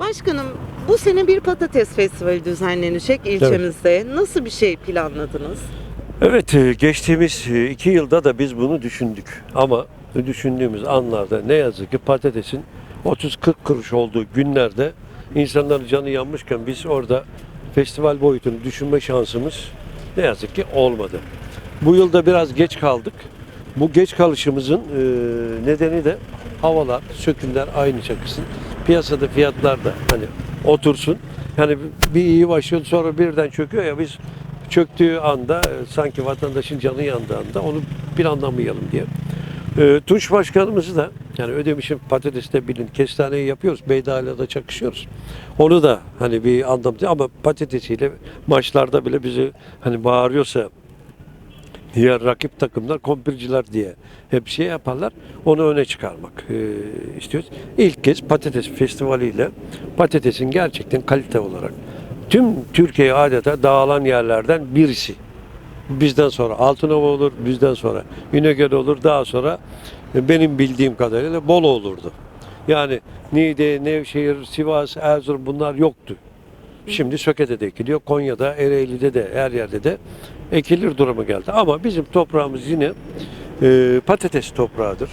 Başkanım bu sene bir patates festivali düzenlenecek ilçemizde. Nasıl bir şey planladınız? Evet, e, geçtiğimiz e, iki yılda da biz bunu düşündük. Ama düşündüğümüz anlarda ne yazık ki patatesin 30-40 kuruş olduğu günlerde insanların canı yanmışken biz orada festival boyutunu düşünme şansımız ne yazık ki olmadı. Bu yılda biraz geç kaldık. Bu geç kalışımızın e, nedeni de havalar, sökümler aynı çakısın. Piyasada fiyatlar da hani otursun. Yani bir iyi başlıyor sonra birden çöküyor ya biz çöktüğü anda e, sanki vatandaşın canı yandığı anda onu planlamayalım diye. E, Tunç Başkanımızı da yani Ödemiş'in patateste bilin kestaneyi yapıyoruz. Beydağ'la da çakışıyoruz. Onu da hani bir anlamda ama patatesiyle maçlarda bile bizi hani bağırıyorsa diğer rakip takımlar kompirciler diye hep şey yaparlar. Onu öne çıkarmak e, istiyoruz. İlk kez patates festivaliyle patatesin gerçekten kalite olarak tüm Türkiye adeta dağılan yerlerden birisi. Bizden sonra Altınova olur, bizden sonra İnegöl olur, daha sonra e, benim bildiğim kadarıyla Bolu olurdu. Yani Niğde, Nevşehir, Sivas, Erzurum bunlar yoktu. Şimdi Söke'de de ekiliyor. Konya'da, Ereğli'de de her yerde de ekilir durumu geldi. Ama bizim toprağımız yine e, patates toprağıdır.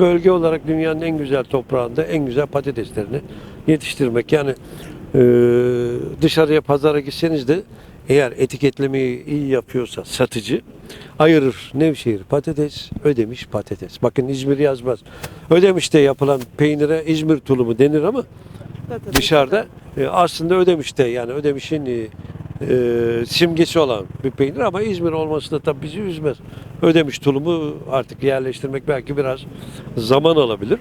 Bölge olarak dünyanın en güzel toprağında en güzel patateslerini yetiştirmek. Yani e, dışarıya pazara gitseniz de eğer etiketlemeyi iyi yapıyorsa satıcı ayırır. Nevşehir patates, Ödemiş patates. Bakın İzmir yazmaz. Ödemiş'te yapılan peynire İzmir tulumu denir ama dışarıda e, aslında Ödemiş'te yani Ödemiş'in e, e, simgesi olan bir peynir ama İzmir olması da tabii bizi üzmez. Ödemiş tulumu artık yerleştirmek belki biraz zaman alabilir.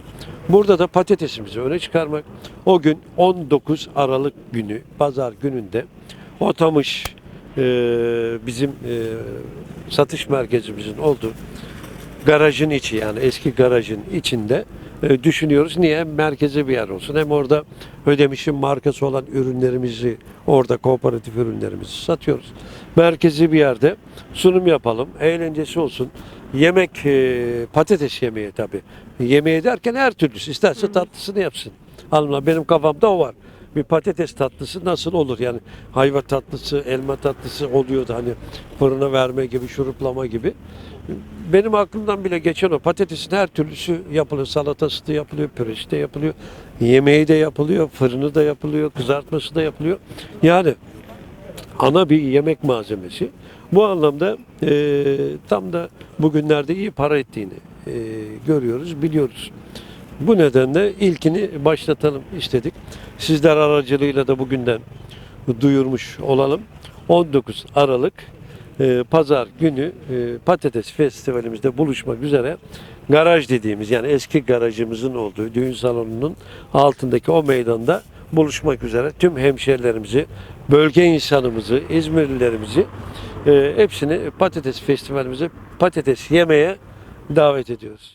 Burada da patatesimizi öne çıkarmak. O gün 19 Aralık günü, pazar gününde Otamış e, bizim e, satış merkezimizin olduğu garajın içi yani eski garajın içinde düşünüyoruz. Niye? Merkezi bir yer olsun hem orada Ödemiş'in markası olan ürünlerimizi orada kooperatif ürünlerimizi satıyoruz. Merkezi bir yerde sunum yapalım, eğlencesi olsun. Yemek, e, patates yemeği tabii. Yemeği derken her türlüsü. isterse tatlısını yapsın. Alma benim kafamda o var. Bir patates tatlısı nasıl olur? Yani hayva tatlısı, elma tatlısı oluyordu hani fırına verme gibi, şuruplama gibi. Benim aklımdan bile geçen o patatesin her türlüsü yapılıyor. Salatası da yapılıyor, püresi de yapılıyor, yemeği de yapılıyor, fırını da yapılıyor, kızartması da yapılıyor. Yani ana bir yemek malzemesi. Bu anlamda e, tam da bugünlerde iyi para ettiğini e, görüyoruz, biliyoruz. Bu nedenle ilkini başlatalım istedik. Sizler aracılığıyla da bugünden duyurmuş olalım. 19 Aralık e, Pazar günü e, Patates Festivalimizde buluşmak üzere garaj dediğimiz yani eski garajımızın olduğu düğün salonunun altındaki o meydanda buluşmak üzere tüm hemşerilerimizi, bölge insanımızı, İzmirlilerimizi e, hepsini Patates Festivalimize patates yemeye davet ediyoruz.